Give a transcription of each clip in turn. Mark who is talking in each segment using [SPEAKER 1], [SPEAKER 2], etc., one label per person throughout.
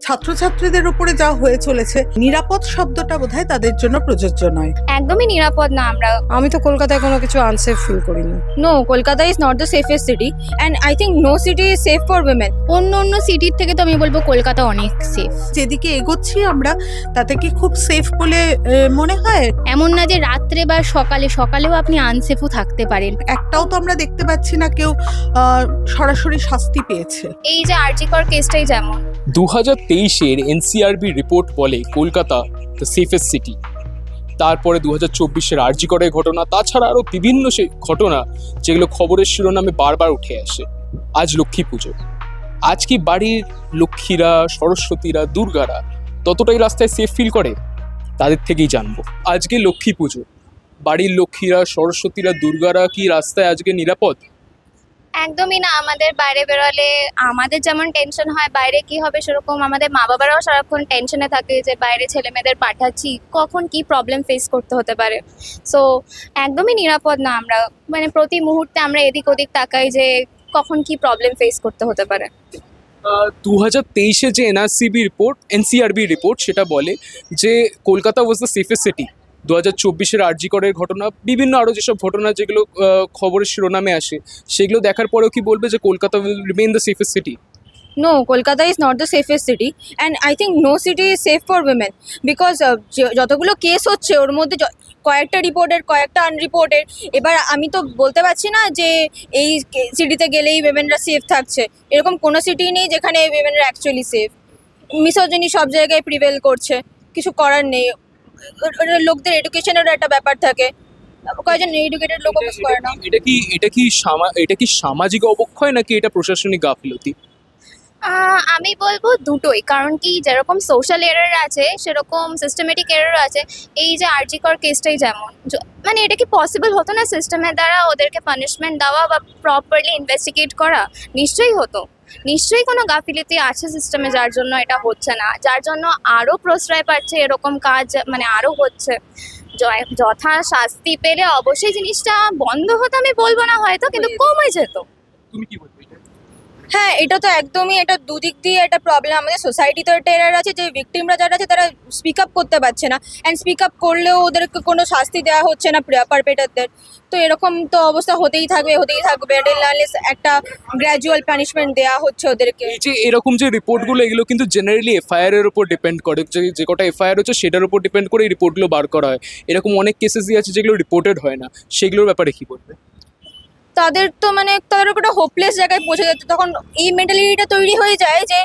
[SPEAKER 1] ছাত্রছাত্রীদের উপরে যা হয়ে চলেছে নিরাপদ শব্দটা বোধহয় তাদের জন্য প্রযোজ্য নয়।
[SPEAKER 2] একদমই নিরাপদ না আমরা।
[SPEAKER 3] আমি তো কলকাতায় কোনো কিছু আনসেফ ফিল করিনি।
[SPEAKER 2] No Kolkata is not the safest city and I think no city is safe for women অন্য অন্য সিটির থেকে তো আমি বলব কলকাতা অনেক সেফ
[SPEAKER 1] যেদিকে এগোচ্ছি আমরা তাতে কি খুব সেফ বলে মনে হয়?
[SPEAKER 2] এমন না যে রাত্রে বা সকালে সকালেও আপনি আনসেফও থাকতে পারেন।
[SPEAKER 1] একটাও তো আমরা দেখতে পাচ্ছি না কেউ সরাসরি শাস্তি পেয়েছে।
[SPEAKER 2] এই যে আরজিকর কেসটাই যেমন।
[SPEAKER 4] দু হাজার তেইশের এনসিআরবি রিপোর্ট বলে কলকাতা দ্য সেফেস্ট সিটি তারপরে দু হাজার চব্বিশের আরজিকরের ঘটনা, তাছাড়া আরও বিভিন্ন সেই ঘটনা, যেগুলো খবরের শিরোনামে বারবার উঠে আসে। আজ লক্ষ্মী পুজো। আজ কি বাড়ির লক্ষ্মীরা, সরস্বতীরা, দুর্গারা ততটাই রাস্তায় সেফ ফিল করে? তাদের থেকেই জানব। আজকে লক্ষ্মী পুজো। বাড়ির লক্ষ্মীরা, সরস্বতীরা, দুর্গারা কি রাস্তায় আজকে নিরাপদ?
[SPEAKER 2] একদমই না, আমাদের বাইরে বেরোলে আমাদের যেমন টেনশন হয়, বাইরে কি হবে সেরকম আমাদের মা বাবারাও সারাক্ষণ টেনশনে থাকে যে বাইরে ছেলে মেয়েদের পাঠাচ্ছি, কখন কি প্রবলেম ফেস করতে হতে পারে। সো একদমই নিরাপদ না আমরা। মানে প্রতি মুহূর্তে আমরা এদিক ওদিক তাকাই যে কখন কি প্রবলেম ফেস করতে হতে পারে।
[SPEAKER 4] দু হাজার তেইশে যে এনআরসিবি রিপোর্ট এনসিআরবি রিপোর্ট সেটা বলে যে Kolkata was the safest city দু হাজার চব্বিশের আরজিকরের ঘটনা, বিভিন্ন আরও যেসব ঘটনা যেগুলো খবরের শিরোনামে আসে, সেগুলো দেখার পরেও কি বলবে যে Kolkata will remain the safest city
[SPEAKER 2] no Kolkata is not the safest city and I think no city is safe for women because যতগুলো কেস হচ্ছে, ওর মধ্যে কয়েকটা রিপোর্টের কয়েকটা আনরিপোর্টের এবার আমি তো বলতে পারছি না যে এই সিটিতে গেলেই উইমেনরা সেফ থাকছে। এরকম কোনো সিটি নেই যেখানে উইমেনরা অ্যাকচুয়ালি সেফ মিসোজনি সব জায়গায় প্রিভেল করছে। কিছু করার নেই। লোকদের এডুকেশনেরও একটা ব্যাপার থাকে। কয়েকজন এডুকেটেড লোকও কিছু করে না।
[SPEAKER 4] এটা কি এটা কি সামা- এটা কি সামাজিক অবক্ষয় নাকি এটা প্রশাসনিক গাফিলতি?
[SPEAKER 2] আমি বলব দুটোই। কারণ কি যেরকম সোশ্যাল এরার আছে সেরকম সিস্টেমেটিক এরার আছে। এই যে আরজিকর কেসটাই যেমন। মানে এটা কি পসিবল হতো না সিস্টেমের দ্বারা ওদেরকে পানিশমেন্ট দেওয়া বা প্রপারলি ইনভেস্টিগেট করা? নিশ্চয়ই হতো। নিশ্চয়ই কোনো গাফিলিতি আছে সিস্টেমে যার জন্য এটা হচ্ছে না। যার জন্য আরও প্রশ্রয় পাচ্ছে এরকম কাজ মানে আরও হচ্ছে। যথা শাস্তি পেলে অবশ্যই জিনিসটা বন্ধ হতো আমি বলব না হয়তো কিন্তু কমে যেত।
[SPEAKER 4] তুমি কি
[SPEAKER 3] হ্যাঁ এটা তো একদমই এটা দুদিক দিয়ে একটা প্রবলেম আমাদের সোসাইটিতে একটা এরার আছে, যে ভিকটিমরা যারা আছে, তারা স্পিক আপ করতে পারছে না। অ্যান্ড স্পিক আপ করলেও ওদেরকে কোনো শাস্তি দেওয়া হচ্ছে না পারপেটারদের তো এরকম তো অবস্থা হতেই থাকবে হতেই থাকবে। একটা গ্র্যাজুয়াল পানিশমেন্ট দেওয়া হচ্ছে ওদেরকে।
[SPEAKER 4] এই যে এরকম যে রিপোর্টগুলো এগুলো কিন্তু জেনারেলি এফআইআর এর উপর ডিপেন্ড করে। যে কটা এফআইআর হচ্ছে, সেটার উপর ডিপেন্ড করে এই রিপোর্টগুলো বার করা হয়। এরকম অনেক কেসেসই আছে, যেগুলো রিপোর্টেড হয় না। সেগুলোর ব্যাপারে কি বলবে?
[SPEAKER 3] তাদের তো মানে তাদের একটা হোপলেস জায়গায় পৌঁছে যাচ্ছে তখন এই মেন্টালিটিটা তৈরি হয়ে যায় যে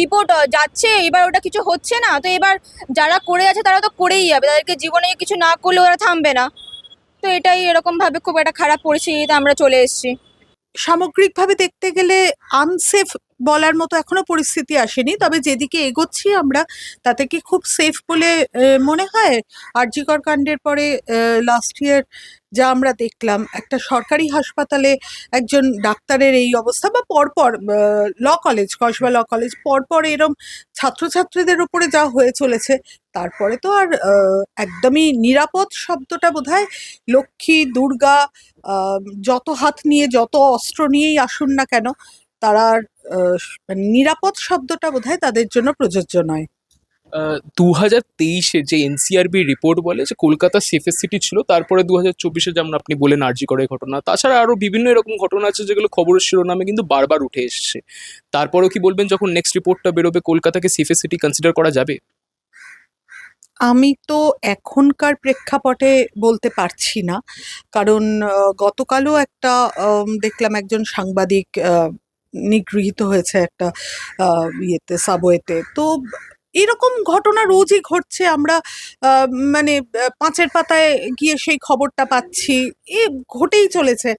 [SPEAKER 3] রিপোর্ট যাচ্ছে, এবার ওটা কিছু হচ্ছে না। তো এবার যারা করে আছে, তারা তো করেই যাবে। তাদেরকে জীবনে কিছু না করলে ওরা থামবে না। তো এটাই এরকমভাবে খুব একটা খারাপ পরিস্থিতিতে আমরা চলে এসেছি।
[SPEAKER 1] সামগ্রিকভাবে দেখতে গেলে আনসেফ বলার মতো এখনও পরিস্থিতি আসেনি। তবে যেদিকে এগোচ্ছি আমরা তাতে কি খুব সেফ বলে মনে হয়? আরজিকর কাণ্ডের পরে লাস্ট ইয়ার যা আমরা দেখলাম একটা সরকারি হাসপাতালে একজন ডাক্তারের এই অবস্থা বা পরপর law college Kasba law college পরপর এরম ছাত্রছাত্রীদের উপরে যা হয়ে চলেছে তারপরে তো আর একদমই নিরাপদ শব্দটা বোধহয় লক্ষ্মী দুর্গা যত হাত নিয়ে যত অস্ত্র নিয়েই আসুন না কেন তারা আর, নিরাপদ শব্দটা বোধহয় তাদের জন্য প্রযোজ্য নয়।
[SPEAKER 4] দু হাজার তেইশে যে এনসিআরবি রিপোর্ট বলে যে কলকাতা সেফেস্ট সিটি ছিল তারপরে দু হাজার চব্বিশে যেমন আপনি বলেন আর্জি করে ঘটনা তাছাড়া আরও বিভিন্ন এরকম ঘটনা আছে যেগুলো খবরের শিরোনামে কিন্তু বারবার উঠে এসেছে। তারপরেও কি বলবেন যখন নেক্সট রিপোর্টটা বেরোবে কলকাতাকে সেফেস্ট সিটি কনসিডার করা যাবে?
[SPEAKER 1] আমি তো এখনকার প্রেক্ষাপটে বলতে পারছি না কারণ গতকালও একটা দেখলাম একজন সাংবাদিক নিগৃহীত হয়েছে একটা ইয়েতে, সাবওয়েতে। তো এরকম ঘটনা রোজই ঘটছে। আমরা মানে পাঁচের পাতায় গিয়ে সেই খবরটা পাচ্ছি। এ ঘটেই চলেছে।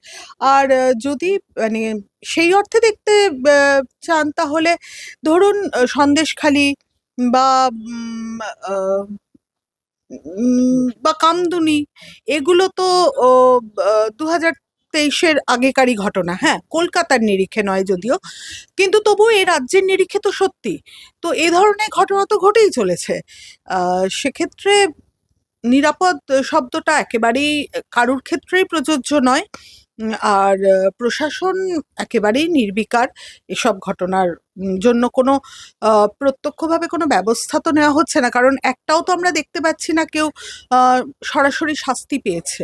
[SPEAKER 1] আর যদি মানে সেই অর্থে দেখতে চান তাহলে ধরুন, সন্দেশখালি বা বা কামদুনি, এগুলো তো দু হাজার তেইশের আগেকারই ঘটনা। হ্যাঁ কলকাতার নিরিখে নয় যদিও। কিন্তু তবুও এই রাজ্যের নিরিখে তো সত্যি। তো এ ধরনের ঘটনা তো ঘটেই চলেছে। সেক্ষেত্রে নিরাপদ শব্দটা একেবারেই কারুর ক্ষেত্রেই প্রযোজ্য নয়। আর প্রশাসন একেবারেই নির্বিকার এসব ঘটনার জন্য কোনো প্রত্যক্ষভাবে কোনো ব্যবস্থা তো নেওয়া হচ্ছে না। কারণ একটাও তো আমরা দেখতে পাচ্ছি না কেউ সরাসরি শাস্তি পেয়েছে।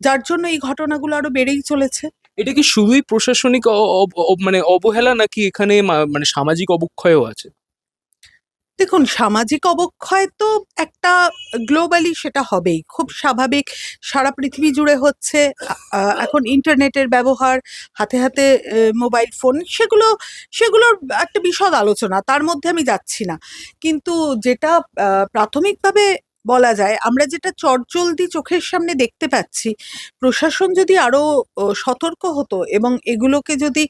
[SPEAKER 1] যার জন্য এই ঘটনাগুলো আরও বেড়েই চলেছে।
[SPEAKER 4] এটা কি শুধুই প্রশাসনিক মানে অবহেলা নাকি এখানে মানে সামাজিক অবক্ষয়ও আছে?
[SPEAKER 1] দেখুন সামাজিক অবক্ষয় তো একটা গ্লোবালি সেটা হবেই। খুব স্বাভাবিক সারা পৃথিবী জুড়ে হচ্ছে এখন ইন্টারনেটের ব্যবহার হাতে হাতে মোবাইল ফোন সেগুলো সেগুলোর একটা বিশদ আলোচনা তার মধ্যে আমি যাচ্ছি না। কিন্তু যেটা প্রাথমিকভাবে বলা যায়। আমরা যেটা চটজলদি চোখের সামনে দেখতে পাচ্ছি প্রশাসন যদি আরও ও, সতর্ক হতো এবং এগুলোকে যদি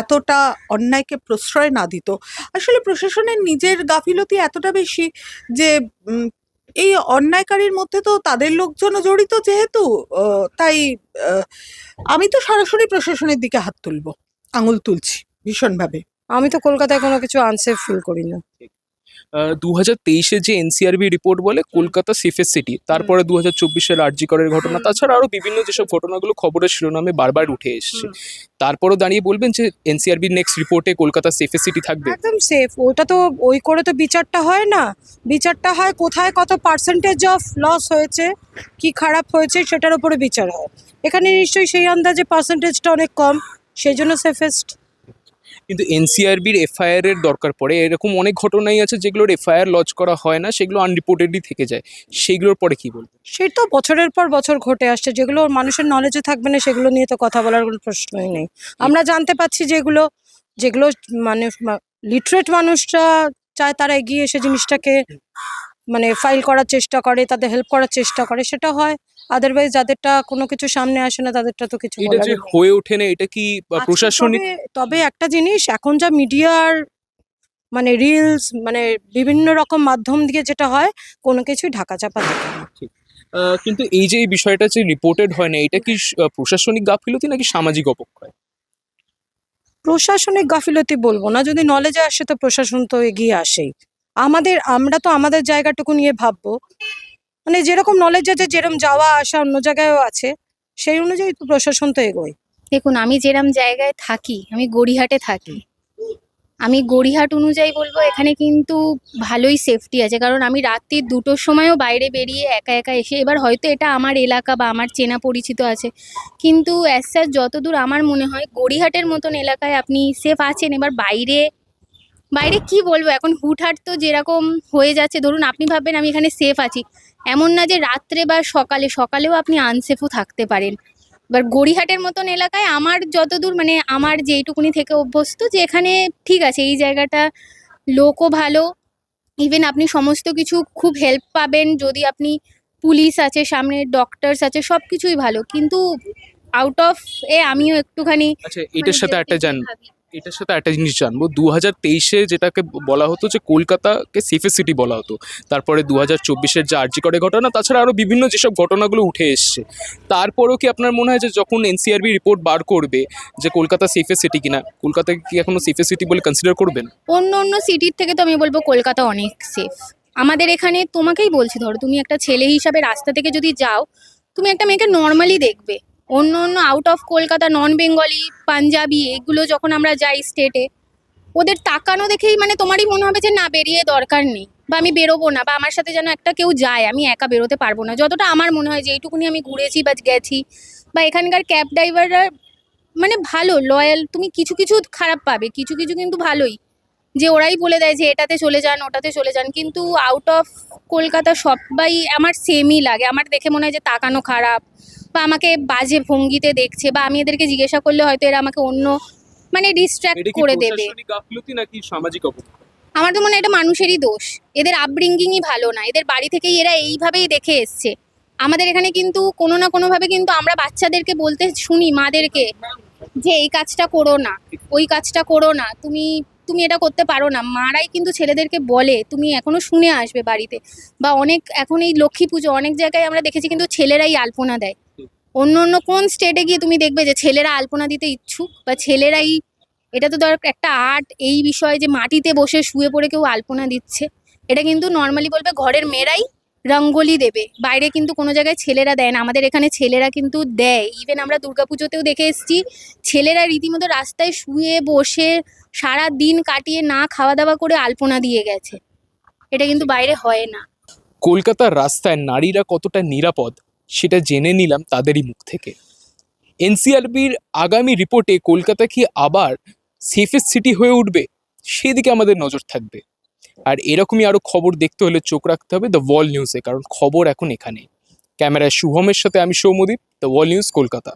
[SPEAKER 1] এতটা অন্যায়কে প্রশ্রয় না দিত আসলে প্রশাসনের নিজের গাফিলতি এতটা বেশি যে এই অন্যায়কারীর মধ্যে তো তাদের লোকজনও জড়িত যেহেতু তাই আমি তো সরাসরি প্রশাসনের দিকে হাত তুলব আঙুল তুলছি ভীষণভাবে।
[SPEAKER 5] আমি তো কলকাতায় কোনো কিছু আনসেফ ফিল করি না।
[SPEAKER 4] দু হাজার তেইশে যে এনসিআরবি রিপোর্ট বলে কলকাতা সেফেস্ট সিটি তারপরে দু হাজার চব্বিশের আরজিকরের ঘটনা তাছাড়া আরও বিভিন্ন যেসব ঘটনাগুলো খবরের শিরোনামে বারবার উঠে এসছে। তারপরও দাঁড়িয়ে বলবেন যে এনসিআরবির নেক্সট রিপোর্টে কলকাতা সেফেস্ট সিটি থাকবে।
[SPEAKER 5] একদম সেফ ওটা তো ওই করে তো বিচারটা হয় না। বিচারটা হয় কোথায় কত পার্সেন্টেজ অফ লস হয়েছে কি খারাপ হয়েছে সেটার উপরে বিচার হয়। এখানে নিশ্চয়ই সেই আন্দাজে পার্সেন্টেজটা অনেক কম সেই জন্য সেফেস্ট
[SPEAKER 4] কিন্তু এনসিআরবির এফআইআর এর দরকার পড়ে। এরকম অনেক ঘটনাই আছে যেগুলোর এফআইআর লজ করা হয় না, সেগুলো আনরিপোর্টেডই থেকে যায়। সেইগুলোর পরে কি বলব?
[SPEAKER 5] সেই তো বছরের পর বছর ঘটে আসছে। যেগুলো মানুষের নলেজে থাকবে না, সেগুলো নিয়ে তো কথা বলার কোনো প্রশ্নই নেই। আমরা জানতে পাচ্ছি যেগুলো যেগুলো মানে লিটারেট মানুষরা চায় তারা এগিয়ে এসে জিনিসটাকে মানে ফাইল করার চেষ্টা করে, তাদের হেল্প করার চেষ্টা করে, সেটা হয়। আদারওয়াইজ যাদেরটা কোনো কিছু সামনে আসে না তাদেরটা তো কিছু
[SPEAKER 4] এটা যে হয়ে ওঠে না এটা কি
[SPEAKER 5] আচ্ছা,
[SPEAKER 4] প্রশাসনিক
[SPEAKER 5] তবে- একটা জিনিস এখন যা মিডিয়ার মানে রিলস মানে বিভিন্ন রকম মাধ্যম দিয়ে যেটা হয় কোনো কিছুই ঢাকা চাপা থাকে না।
[SPEAKER 4] কিন্তু এই যে এই বিষয়টা যে রিপোর্টেড হয় না এটা কি প্রশাসনিক গাফিলতি নাকি সামাজিক অপক্ষয়?
[SPEAKER 5] প্রশাসনিক গাফিলতি বলব না যদি নলেজে আসে তো প্রশাসন তো এগিয়ে আসেই। আমাদের আমরা তো আমাদের জায়গাটুকু নিয়ে ভাববো। মানে যেরকম নলেজ আছে, যেরকম যাওয়া আসা অন্য জায়গায়ও আছে, সেই অনুযায়ী তো প্রশাসন তো এগোয়।
[SPEAKER 6] দেখুন, আমি যেরম জায়গায় থাকি, আমি গড়িহাটে থাকি, আমি গড়িহাট অনুযায়ী বলব, এখানে কিন্তু ভালোই সেফটি আছে। কারণ আমি রাত্রি দুটোর সময়ও বাইরে বেরিয়ে একা একা এসে, এবার হয়তো এটা আমার এলাকা বা আমার চেনা পরিচিত আছে, কিন্তু অ্যাজ সাচ যতদূর আমার মনে হয়, গড়িহাটের মতন এলাকায় আপনি সেফ আছেন, এবার বাইরে বাইরে কি বলব? এখন হুটহাট তো যেরকম হয়ে যাচ্ছে, ধরুন আপনি ভাববেন আমি এখানে সেফ আছি। এমন না যে রাত্রে বা সকালে সকালেও আপনি আনসেফও থাকতে পারেন এবার গড়িহাটের মতন এলাকায় আমার যতদূর মানে আমার যেইটুকুনি থেকে অভ্যস্ত যে এখানে ঠিক আছে এই জায়গাটা লোকও ভালো ইভেন আপনি সমস্ত কিছু খুব হেল্প পাবেন যদি আপনি পুলিশ আছে সামনে ডক্টরস আছে সব কিছুই ভালো কিন্তু আউট অফ এ আমিও একটুখানি
[SPEAKER 4] আচ্ছা এটার
[SPEAKER 6] মানে
[SPEAKER 4] সাথে একটা জান। এটার সাথে একটা জিনিস জানব। দু হাজার তেইশে যেটাকে বলা হতো যে কলকাতাকে সেফেস্ট সিটি বলা হতো। তারপরে দু হাজার চব্বিশের যে আর্জি করে ঘটনা, তাছাড়া আরও বিভিন্ন যেসব ঘটনাগুলো উঠে এসছে। তারপরেও কি আপনার মনে হয় যে যখন এনসিআরবি রিপোর্ট বার করবে যে কলকাতা সেফেস্ট সিটি কিনা, কলকাতা কি এখনও সেফেস্ট সিটি বলে কনসিডার করবেন?
[SPEAKER 6] অন্য অন্য সিটির থেকে তো আমি বলব কলকাতা অনেক সেফ আমাদের এখানে তোমাকেই বলছি, ধরো তুমি একটা ছেলে হিসাবে রাস্তা থেকে যদি যাও, তুমি একটা মেয়েকে নর্মালি দেখবে। অন্য অন্য out of Kolkata non Bengali Punjabi এগুলো যখন আমরা যাই স্টেটে ওদের তাকানো দেখেই মানে তোমারই মনে হবে যে না, বেরিয়ে দরকার নেই বা আমি বেরোবো না বা আমার সাথে যেন একটা কেউ যায়, আমি একা বেরোতে পারব না। যতটা আমার মনে হয় যে এইটুকুনি আমি ঘুরেছি বা গেছি বা এখানকার ক্যাব ড্রাইভাররা মানে ভালো লয়াল তুমি কিছু কিছু খারাপ পাবে, কিছু কিছু কিন্তু ভালোই। যে ওরাই বলে দেয় যে এটাতে চলে যান, ওটাতে চলে যান, কিন্তু আউট অফ কলকাতা সবাই আমার সেমই লাগে। আমার দেখে মনে হয় যে তাকানো খারাপ বা আমাকে বাজে ভঙ্গিতে দেখছে বা আমি এদেরকে জিজ্ঞাসা করলে হয়তো এরা আমাকে অন্য মানে ডিস্ট্র্যাক্ট করে দেবে।
[SPEAKER 4] নাকি সামাজিক
[SPEAKER 6] আমার তো মনে হয় এটা মানুষেরই দোষ। এদের আপব্রিঙ্গিংই ভালো না। এদের বাড়ি থেকেই এরা এইভাবেই দেখে এসছে। আমাদের এখানে কিন্তু কোনো না কোনোভাবে কিন্তু আমরা বাচ্চাদেরকে বলতে শুনি মাদেরকে যে এই কাজটা করো না। ওই কাজটা করো না। তুমি তুমি এটা করতে পারো না। মারাই কিন্তু ছেলেদেরকে বলে তুমি এখনও শুনে আসবে বাড়িতে। বা অনেক এখন এই লক্ষ্মী পুজো অনেক জায়গায় আমরা দেখেছি কিন্তু ছেলেরাই আলপনা দেয়। অন্য অন্য কোন স্টেটে গিয়ে তুমি দেখবে যে ছেলেরা আলপনা দিতে ইচ্ছুক বা ছেলেরাই, এটা তো ধর একটা আর্ট এই বিষয়ে যে মাটিতে বসে শুয়ে পড়ে কেউ আলপনা দিচ্ছে, এটা কিন্তু নর্মালি বলবে ঘরের মেয়েরাই রঙ্গোলি দেবে। বাইরে কিন্তু কোনো জায়গায় ছেলেরা দেয় না। আমাদের এখানে ছেলেরা কিন্তু দেয়। ইভেন আমরা দুর্গাপুজোতেও দেখে এসেছি, ছেলেরা রীতিমতো রাস্তায় শুয়ে বসে সারা দিন কাটিয়ে না খাওয়া দাওয়া করে আলপনা দিয়ে গেছে। এটা কিন্তু বাইরে হয় না।
[SPEAKER 4] কলকাতার রাস্তায় নারীরা কতটা নিরাপদ? সেটা জেনে নিলাম তাদেরই মুখ থেকে। এনসিআরবির আগামী রিপোর্টে কলকাতা কি আবার সেফেস্ট সিটি হয়ে উঠবে? সেদিকে আমাদের নজর থাকবে। আর এরকমই আরও খবর দেখতে হলে চোখ রাখতে হবে দ্য ওয়ার্ল্ড নিউজে কারণ খবর এখন এখানে ক্যামেরায় শুভমের সাথে আমি Soumadip The Wall news Kolkata.